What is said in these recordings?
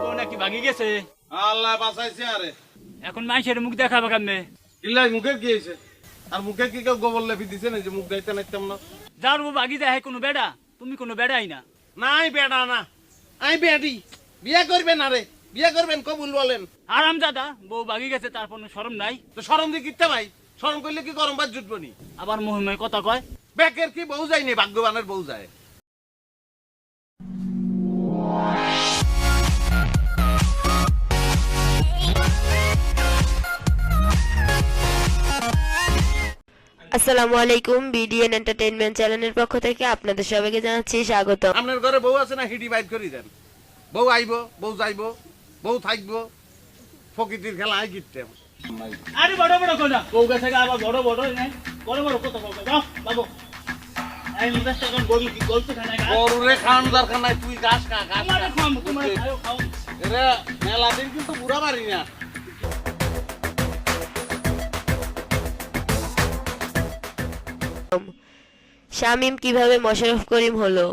বউ নাকি ভাগি গেছে? আল্লাহ বাঁচাইছে আরে। এখন মানুষের মুখ দেখাবে কেমনে? ইল্লাই মুখে কি হয়েছে আর মুখে কি কেউ গোবর লেপি দিছে না যে মুখ গাইতে নাইতাম না। যার বউ ভাগি যায় কোনো বেড়া? তুমি কোনো বেড়াই না। নাই বেডা না। আই বেডি। বিয়ে করবেন আরে। বিয়ে করবেন কবুল বলেন। আরাম দাদা বউ ভাগি গেছে তার কোনো শরম নাই? তো সরম দিয়ে কিনতে ভাই? সরম করলে কি গরম বাদ জুটবো নি? আবার মহিমায় কথা কয়? বেকের কি বউ যায়নি ভাগ্যবানের বউ যায়। আসসালামু আলাইকুম বিডিএন এন্টারটেইনমেন্ট চ্যানেলের পক্ষ থেকে আপনাদের সবাইকে জানাচ্ছি স্বাগত আপনার ঘরে বউ আছে না হিডি বাইট করি দেন। বউ আইব বউ যাইব বউ থাকব প্রকৃতির খেলা আই গিটতে আরে বড় বড় কথা বউ গেছে আবার বড় বড় নাই বড় বড় কথা বলবে। যাও বাবু। না? গরুরে খাওয়ান দরকার নাই তুই গাছ খা। এরে মেলা দিন কিন্তু বুড়া পারি না। শামীম কীভাবে মোশারফ করিম হলো?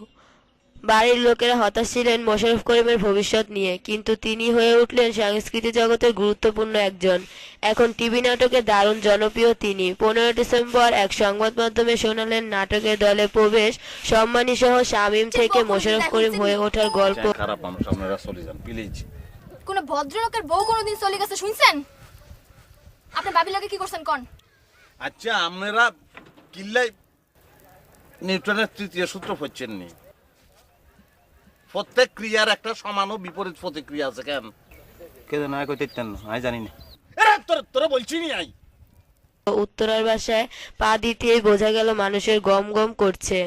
বাড়ির লোকেরা হতাশ ছিলেন মোশাররফ করিমের ভবিষ্যৎ নিয়ে কিন্তু তিনি হয়ে উঠলেন সাংস্কৃতিক জগতের গুরুত্বপূর্ণ একজন। এখন টিভি নাটকে দারুণ জনপ্রিয় তিনি। পনেরো ডিসেম্বর এক সংবাদ মাধ্যমে শোনালেন নাটকের দলে প্রবেশ সম্মানী সহ শামীম থেকে মোশারফ করিম হয়ে ওঠার গল্প। খারাপ মানুষ আপনারা চলে যান প্লিজ কোন ভদ্রলোকের বউ কোনোদিন চলে গেছে শুনছেন? আপনি বাবি লোকে কি করছেন কোন? আচ্ছা আপনারা কিল্লাই নিউটনের তৃতীয় সূত্র পড়ছেন নি প্রত্যেক ক্রিয়ার একটা সমান ও বিপরীত প্রতিক্রিয়া আছে কেন? কে জানে কইতে না আমি জানি না। এরে তোর তোরা বলছি নি আই। উত্তরার ভাষায় পা দিতেই বোঝা গেল মানুষের গম গম করছে।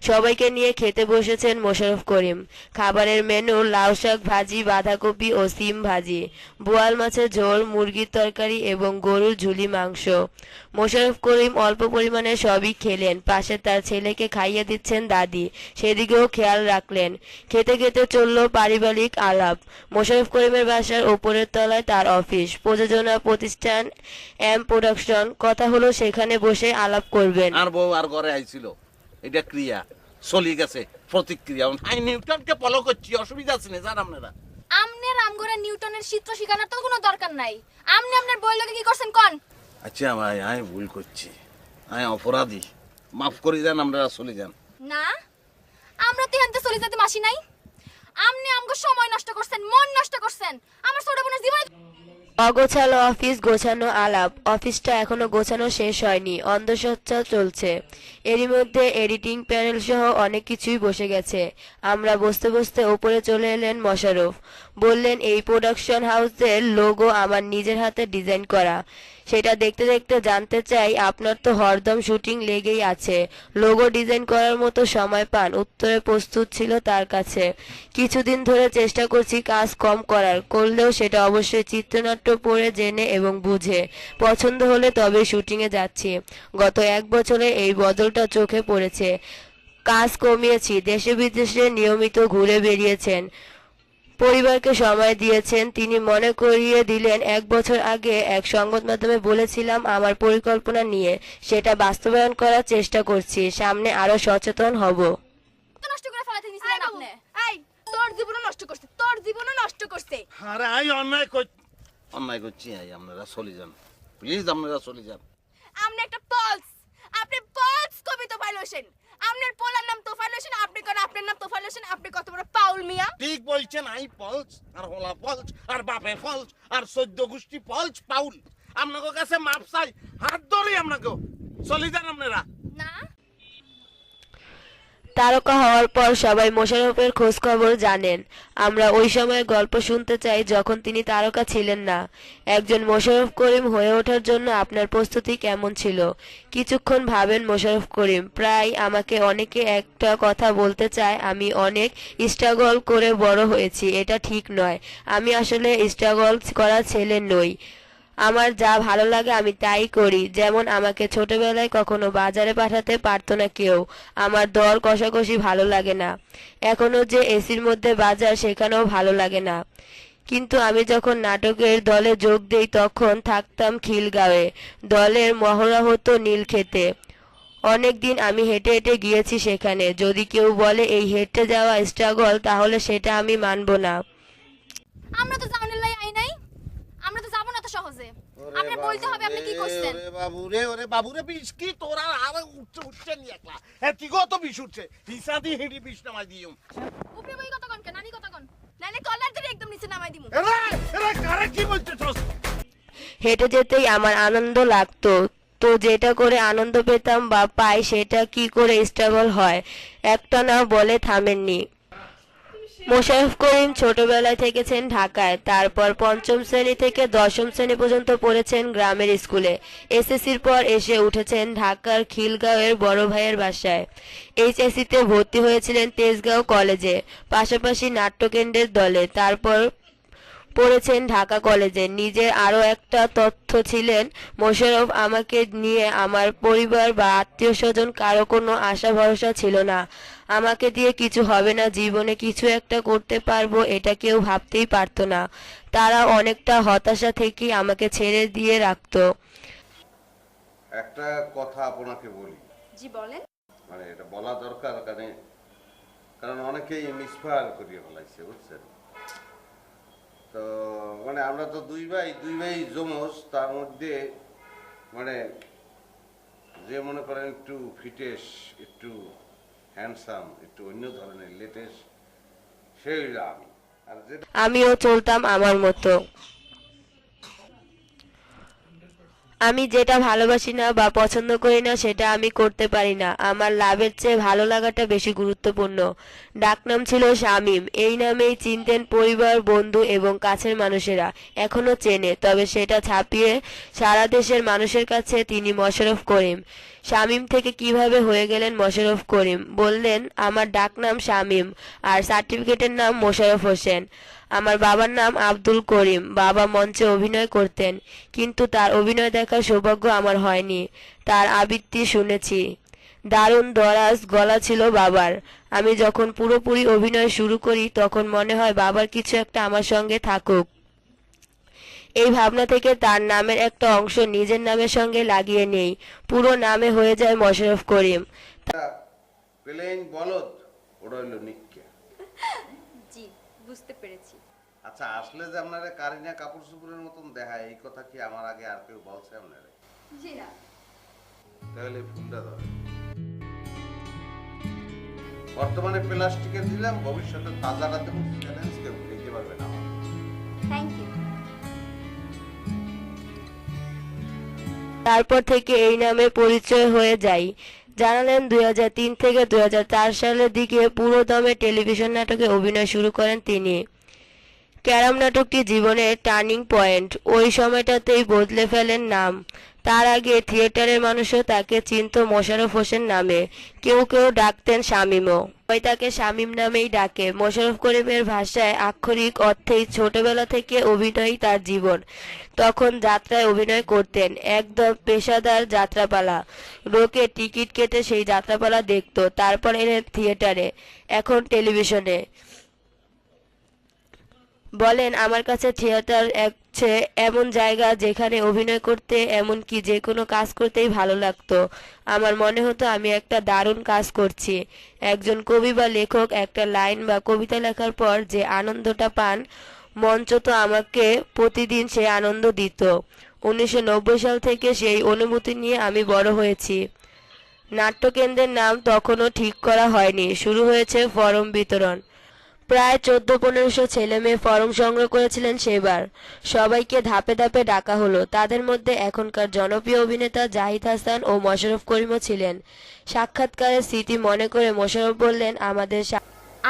সবাইকে নিয়ে খেতে বসেছেন মোশাররফ করিম। খাবারের মেনু লাউ শাক ভাজি, বাঁধাকপি ও সিম ভাজি, বোয়াল মাছের ঝোল, মুরগির তরকারি এবং গরুর ঝুলি মাংস। মোশাররফ করিম অল্প পরিমাণে সবই খেলেন। পাশে তার ছেলেকে খাইয়ে দিচ্ছেন দাদি। সেদিকেও খেয়াল রাখলেন। খেতে খেতে চলল পারিবারিক আলাপ। মোশারফ করিমের বাসার ওপরের তলায় তার অফিস। প্রযোজনা প্রতিষ্ঠান এম প্রোডাকশন কথা হলো সেখানে বসে আলাপ করবেন। আর বউ আর ঘরে আইছিল। এটা ক্রিয়া। চলি গেছে প্রতিক্রিয়া। আই নিউটনকে ফলো করছি অসুবিধা আছে না জান আপনারা। আমনে রামগড়া নিউটনের চিত্র শিখানোর তো কোনো দরকার নাই। আমনে আপনার বই লোকে কি করছেন কোন? আচ্ছা ভাই আমি ভুল করছি। আমি অপরাধী। মাফ করে যান আপনারা চলে যান। না আমরা তো এখান চলে যেতে মাসি নাই। আমনে আমগো সময় নষ্ট করছেন মন নষ্ট করছেন। আমার ছোট বোনের জীবনে অগোছালো অফিস গোছানো আলাপ। অফিসটা এখনও গোছানো শেষ হয়নি অন্ধসচ্ছা চলছে। এরই মধ্যে এডিটিং প্যানেল সহ অনেক কিছুই বসে গেছে। আমরা বসতে বসতে ওপরে চলে এলেন মশারফ বললেন, এই প্রোডাকশন হাউসের লোগো আমার নিজের হাতে ডিজাইন করা। সেটা দেখতে দেখতে জানতে চাই, আপনার তো হরদম শুটিং লেগেই আছে। লোগো ডিজাইন করার মতো সময় পান, উত্তরে প্রস্তুত ছিল তার কাছে। কিছুদিন ধরে চেষ্টা করছি কাজ কম করার, করলেও সেটা অবশ্যই চিত্রনাট্য পড়ে জেনে এবং বুঝে। পছন্দ হলে তবে শুটিংয়ে যাচ্ছি। গত এক বছরে এই বদলটা চোখে পড়েছে। কাজ কমিয়েছি, দেশে বিদেশে নিয়মিত ঘুরে বেরিয়েছেন। পরিবারকে সময় দিয়েছেন। তিনি মনে করিয়ে দিলেন এক বছর আগে এক সংবাদ মাধ্যমে বলেছিলাম আমার পরিকল্পনা নিয়ে। সেটা বাস্তবায়ন করার চেষ্টা করছি। সামনে আরও সচেতন হব। নষ্ট করে ফেলাতে নিছিলেন আপনি। এই তোর জীবনও নষ্ট করছে তোর জীবনও নষ্ট করছে। আরে আমি অন্যায় কর অন্যায় করছি আই আপনারা চলে যান। প্লিজ আপনারা চলে যান। আপনি একটা পলস আপনি পলস কবিতা পাইলছেন আপনার পোলার নাম তোফাইল হোসেন, আপনি কোন আপনার নাম তোফাইল হোসেন? আপনি কত বড় পাউল মিয়া? ঠিক বলছেন, I Paul's R Hola Paul's আর বাপে ফলস আর সদ্য গোষ্ঠী পলস পাউল। আপনাদের কাছে মাপ চাই, হাত ধরি আপনাকে। চলি যান আপনারা। তারকা হওয়ার পর সবাই মোশাররফের খোঁজ খবর জানেন। আমরা ওই সময় গল্প শুনতে চাই যখন তিনি তারকা ছিলেন না। একজন মোশাররফ করিম হয়ে ওঠার জন্য আপনার প্রস্তুতি কেমন ছিল? কিছুক্ষণ ভাবেন মোশাররফ করিম, প্রায় আমাকে অনেকে একটা কথা বলতে চায়, আমি অনেক স্ট্রাগল করে বড় হয়েছি, এটা ঠিক নয়। আমি আসলে স্ট্রাগল করা ছেলে নই। আমার যা ভালো লাগে আমি তাই করি। যেমন আমাকে ছোটবেলায় কখনো বাজারে পাঠাতে পারতো না কেউ। আমার দর কষাকষি ভালো লাগে না। এখনও যে এসির মধ্যে বাজার সেখানেও ভালো লাগে না। কিন্তু আমি যখন নাটকের দলে যোগ দেই তখন থাকতাম খিলগাঁওয়ে। দলের মহড়া হতো নীল খেতে অনেক দিন আমি হেঁটে হেঁটে গিয়েছি সেখানে। যদি কেউ বলে এই হেঁটে যাওয়া স্ট্রাগল তাহলে সেটা আমি মানব না। আমরা তো জামিনের লাই আই নাই আমরা তো যাব না তো সহজে আপনি বলতে হবে আপনি কি করছেন? ওরে বাবু রে ওরে বাবু রে বিষ কি তোরা আর উঠছে উঠছে নি একলা? হ্যাঁ কি গো তো বিষ উঠছে? হিসা দিয়ে হেডি বিষ নামাই দিও উপরে বই কত কোন নানি কত কোন। নানি কলার ধরে একদম নিচে নামাই দিমু। এরে এরে কারে কি বলতেছস? হেঁটে যেতেই আমার আনন্দ লাগতো। তো যেটা করে আনন্দ পেতাম বা পাই সেটা কি করে স্ট্রাগল হয় একটা না বলে থামেননি। মোশাররফ করিম ছোটবেলায় থেকেছেন ঢাকায়, তারপর পঞ্চম শ্রেণি থেকে দশম শ্রেণি পর্যন্ত পড়েছেন গ্রামের স্কুলে। এসএসসির পর এসে উঠেছেন ঢাকার খিলগাঁওয়ের বড় ভাইয়ের বাসায়। এইচএসসিতে ভর্তি হয়েছিলেন তেজগাঁও কলেজে, পাশাপাশি নাট্যকেন্দ্রের দলে। তারপর পড়েছেন ঢাকা কলেজে। নিজের আরও একটা তথ্য ছিলেন মোশাররফ আমাকে নিয়ে আমার পরিবার বা আত্মীয় স্বজন কারও কোনো আশা ভরসা ছিল না। আমাকে দিয়ে কিছু হবে না জীবনে কিছু একটা করতে পারব এটা কেউ ভাবতেই পারতো না। তারা অনেকটা হতাশা থেকেই আমাকে ছেড়ে দিয়ে রাখত। একটা কথা আপনাকে বলি। জি বলেন। মানে এটা বলা দরকার কারণ কারণ অনেকেই মিসফায়ার করিয়ে ফেলাইছে বুঝছেন? তো মানে আমরা তো দুই ভাই দুই ভাই জমজ তার মধ্যে মানে যে মনে করেন একটু ফিটেস একটু হ্যান্ডসাম একটু অন্য ধরনের লেটেস্ট সেই আমি আর যেটা আমিও চলতাম আমার মতো। আমি যেটা ভালোবাসি না বা পছন্দ করি না, সেটা আমি করতে পারি না। আমার লাভের চেয়ে ভালো লাগাটা বেশি গুরুত্বপূর্ণ। ডাকনাম ছিল শামীম। এই নামেই চিনতেন পরিবার, বন্ধু এবং কাছের মানুষেরা। এখনও চেনে, তবে সেটা ছাপিয়ে সারা দেশের মানুষের কাছে তিনি মোশাররফ করিম। শামীম থেকে কীভাবে হয়ে গেলেন মোশাররফ করিম? বললেন, আমার ডাকনাম শামীম আর সার্টিফিকেটের নাম মোশাররফ হোসেন। আমার বাবার নাম আব্দুল করিম। বাবা মঞ্চে অভিনয় করতেন, কিন্তু তার অভিনয় দেখার সৌভাগ্য আমার হয়নি। তার আবৃত্তি শুনেছি। দারুণ দরাজ গলা ছিল বাবার। আমি যখন পুরোপুরি অভিনয় শুরু করি, তখন মনে হয় বাবার কিছু একটা আমার সঙ্গে থাকুক। এই ভাবনা থেকে তার নামের একটা অংশ নিজের নামের সঙ্গে লাগিয়ে নেই। পুরো নামে হয়ে যায় মোশাররফ করিম। ওটা জি বুঝতে পেরেছি। আচ্ছা আসলে যে আপনারা কারিনা কাপড় চুপুরের মতন দেখায় এই কথা কি আমার আগে আর কেউ বলছে আপনারা? জি না। তাহলে ফুলটা ধরে বর্তমানে প্লাস্টিকের দিলাম ভবিষ্যতে তাজাটা দেবো চ্যালেঞ্জ কেউ নিতে পারবে না আমার। থ্যাংক ইউ তারপর থেকে এই নামে পরিচয় হয়ে যায়। জানালেন, দুই হাজার তিন থেকে দুই হাজার চার সালের দিকে পুরো দমে টেলিভিশন নাটকে অভিনয় শুরু করেন তিনি। ক্যারাম নাটকটি জীবনের টার্নিং পয়েন্ট। ওই সময়টাতেই বদলে ফেলেন নাম। তার আগে থিয়েটারের মানুষও তাকে চিনত মোশারফ হোসেন নামে। কেউ কেউ ডাকতেন শামীমও। ওই তাকে শামীম নামেই ডাকে। মোশাররফ করিমের ভাষায় আক্ষরিক অর্থেই ছোটবেলা থেকে অভিনয়ই তার জীবন। তখন যাত্রায় অভিনয় করতেন, একদম পেশাদার যাত্রাপালা। লোকে টিকিট কেটে সেই যাত্রাপালা দেখতো, তারপর এলেন থিয়েটারে, এখন টেলিভিশনে। বলেন, আমার কাছে থিয়েটার হচ্ছে এমন জায়গা যেখানে অভিনয় করতে, এমনকি যে কোনো কাজ করতেই ভালো লাগতো। আমার মনে হতো আমি একটা দারুণ কাজ করছি। একজন কবি বা লেখক একটা লাইন বা কবিতা লেখার পর যে আনন্দটা পান, মঞ্চ তো আমাকে প্রতিদিন সে আনন্দ দিত। উনিশশো নব্বই সাল থেকে সেই অনুভূতি নিয়ে আমি বড় হয়েছি। নাট্যকেন্দ্রের নাম তখনও ঠিক করা হয়নি। শুরু হয়েছে ফরম বিতরণ। প্রায় চোদ্দ পনেরোশো ছেলে মেয়ে ফরম সংগ্রহ করেছিলেন সেবার। সবাইকে ধাপে ধাপে ডাকা হলো। তাদের মধ্যে এখনকার জনপ্রিয় অভিনেতা জাহিদ হাসান ও মোশাররফ করিমও ছিলেন। সাক্ষাৎকারের স্মৃতি মনে করে মোশাররফ বললেন আমাদের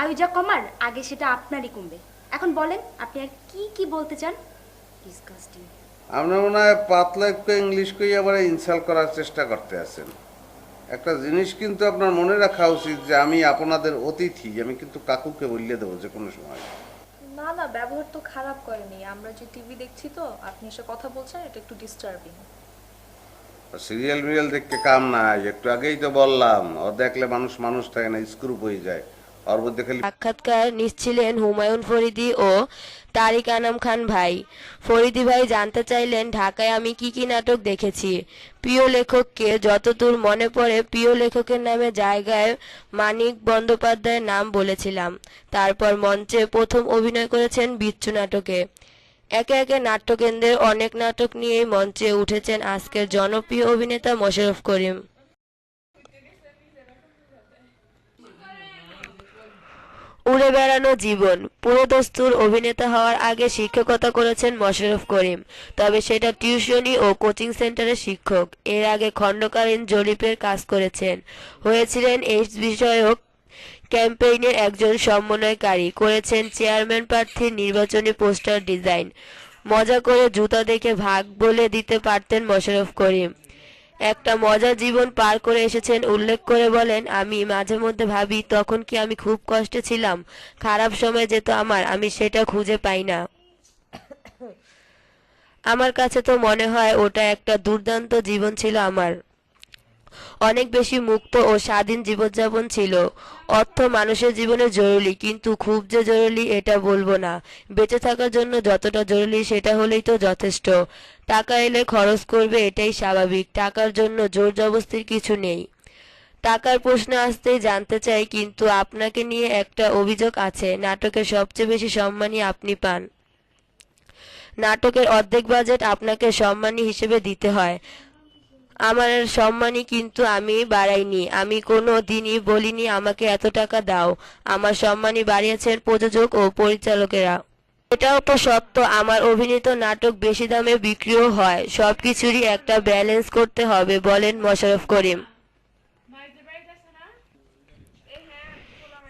আয়ু যা কমার আগে সেটা আপনারই কমবে। এখন বলেন আপনি আর কি কি বলতে চান? ডিসকাস্টিং আপনার মনে হয় পাতলা একটু ইংলিশ কই আবার ইনসাল্ট করার চেষ্টা করতে আছেন। একটা জিনিস কিন্তু আপনার মনে রাখা উচিত যে আমি আপনাদের অতিথি আমি কিন্তু কাকুকে বললে দেবো যে কোনো সময়। না না ব্যবহার তো খারাপ করেনি। আমরা যে টিভি দেখছি তো আপনি এসে কথা বলছেন এটা একটু ডিস্টার্বিং সিরিয়াল মিরিয়াল দেখতে কাম নাই একটু আগেই তো বললাম ও দেখলে মানুষ মানুষ থাকে না স্ক্রুপ হয়ে যায়। সাক্ষাৎকার নিচ্ছিলেন হুমায়ুন ফরিদি ও তারিক আনাম খান ভাই। ফরিদি ভাই জানতে চাইলেন, ঢাকায় আমি কি কি নাটক দেখেছি? প্রিয় লেখককে যতদূর মনে পড়ে, প্রিয় লেখকের নামে জায়গায় মানিক বন্দ্যোপাধ্যায়ের নাম বলেছিলাম। তারপর মঞ্চে প্রথম অভিনয় করেছেন বিচ্ছু নাটকে। একে একে নাট্যকেন্দ্রের অনেক নাটক নিয়েই মঞ্চে উঠেছেন আজকের জনপ্রিয় অভিনেতা মোশাররফ করিম। উড়ে বেড়ানো জীবন। পুরোদস্তুর অভিনেতা হওয়ার আগে শিক্ষকতা করেছেন মোশাররফ করিম। তবে সেটা টিউশনি ও কোচিং সেন্টারের শিক্ষক। এর আগে খণ্ডকালীন জরিপের কাজ করেছেন। হয়েছিলেন এই বিষয়ক ক্যাম্পেইনের একজন সমন্বয়কারী। করেছেন চেয়ারম্যান প্রার্থীর নির্বাচনী পোস্টার ডিজাইন। মজা করে জুতা দেখে ভাগ বলে দিতে পারতেন মোশাররফ করিম। একটা মজার জীবন পার করে এসেছেন, উল্লেখ করে বলেন, আমি মাঝে মধ্যে ভাবি, তখন কি আমি খুব কষ্টে ছিলাম? খারাপ সময় যেত আমার, আমি সেটা খুঁজে পাই না। আমার কাছে তো মনে হয়, ওটা একটা দুর্দান্ত জীবন ছিল আমার। অনেক বেশি মুক্ত ও স্বাধীন জীবনযাপন ছিল। অর্থ মানুষের জীবনে জরুরি, কিন্তু খুব যে জরুরি এটা বলব না। বেঁচে থাকার জন্য যতটা জরুরি সেটা হলেই তো যথেষ্ট। টাকা এলে খরচ করবে এটাই স্বাভাবিক, টাকার জন্য জোর জবস্তির কিছু নেই। টাকার প্রশ্ন আসতেই জানতে চাই, কিন্তু আপনাকে নিয়ে একটা অভিযোগ আছে, নাটকের সবচেয়ে বেশি সম্মানই আপনি পান। নাটকের অর্ধেক বাজেট আপনাকে সম্মানী হিসেবে দিতে হয়। আমার সম্মানই কিন্তু আমি বাড়াইনি। আমি কোনো দিনই বলিনি, আমাকে এত টাকা দাও। আমার সম্মানই বাড়িয়েছেন প্রযোজক ও পরিচালকেরা। এটাও তো সত্য, আমার অভিনীত নাটক বেশি দামে বিক্রিও হয়। সবকিছুরই একটা ব্যালেন্স করতে হবে, বলেন মোশারফ করিম।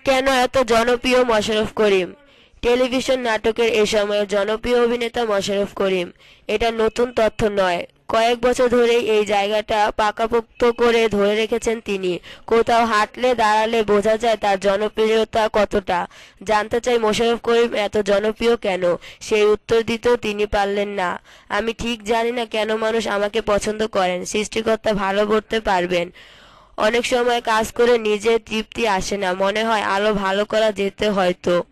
কেন এত জনপ্রিয় মোশারফ করিম? টেলিভিশন নাটকের এ সময়ের জনপ্রিয় অভিনেতা মোশারফ করিম। এটা নতুন তথ্য নয়। কয়েক বছর ধরেই এই জায়গাটা পাকাপোক্ত করে ধরে রেখেছেন তিনি। কোথাও হাঁটলে, দাঁড়ালে বোঝা যায় তার জনপ্রিয়তা কতটা। জানতে চাই মোশারফ করিম এত জনপ্রিয় কেন? সেই উত্তর দিতেও তিনি পারলেন না। আমি ঠিক জানি না কেন মানুষ আমাকে পছন্দ করেন, সৃষ্টিকর্তা ভালো করতে পারবেন। অনেক সময় কাজ করে নিজের তৃপ্তি আসে না, মনে হয় আলো ভালো করা যেতে হয়তো।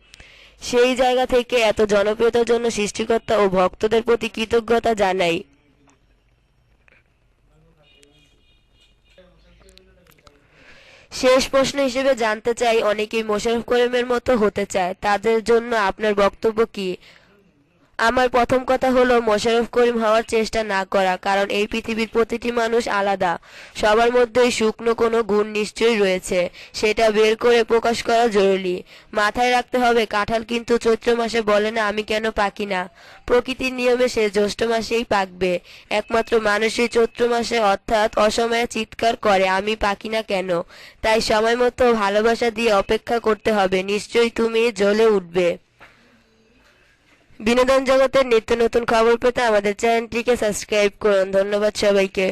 সেই জায়গা থেকে এত জনপ্রিয়তার জন্য সৃষ্টিকর্তা ও ভক্তদের প্রতি কৃতজ্ঞতা জানাই। শেষ প্রশ্ন হিসেবে জানতে চাই, অনেকেই মোশারফ করিমের মতো হতে চায়। তাদের জন্য আপনার বক্তব্য কি? আমার প্রথম কথা হলো মোশারফ করিম হওয়ার চেষ্টা না করা, কারণ এই পৃথিবীর প্রতিটি মানুষ আলাদা। সবার মধ্যেই শুকনো কোনো গুণ নিশ্চয়ই রয়েছে, সেটা বের করে প্রকাশ করা জরুরি। মাথায় রাখতে হবে, কাঁঠাল কিন্তু চৈত্র মাসে বলে না, আমি কেন পাকি না? প্রকৃতির নিয়মে সে জ্যৈষ্ঠ মাসেই পাকবে। একমাত্র মানুষই চৈত্র মাসে অর্থাৎ অসময়ে চিৎকার করে, আমি পাকি না কেন? তাই সময় মতো ভালোবাসা দিয়ে অপেক্ষা করতে হবে, নিশ্চয়ই তুমি জ্বলে উঠবে। বিনোদন জগতের নিত্য নতুন খবর পেতে আমাদের চ্যানেলটিকে সাবস্ক্রাইব করুন। ধন্যবাদ সবাইকে।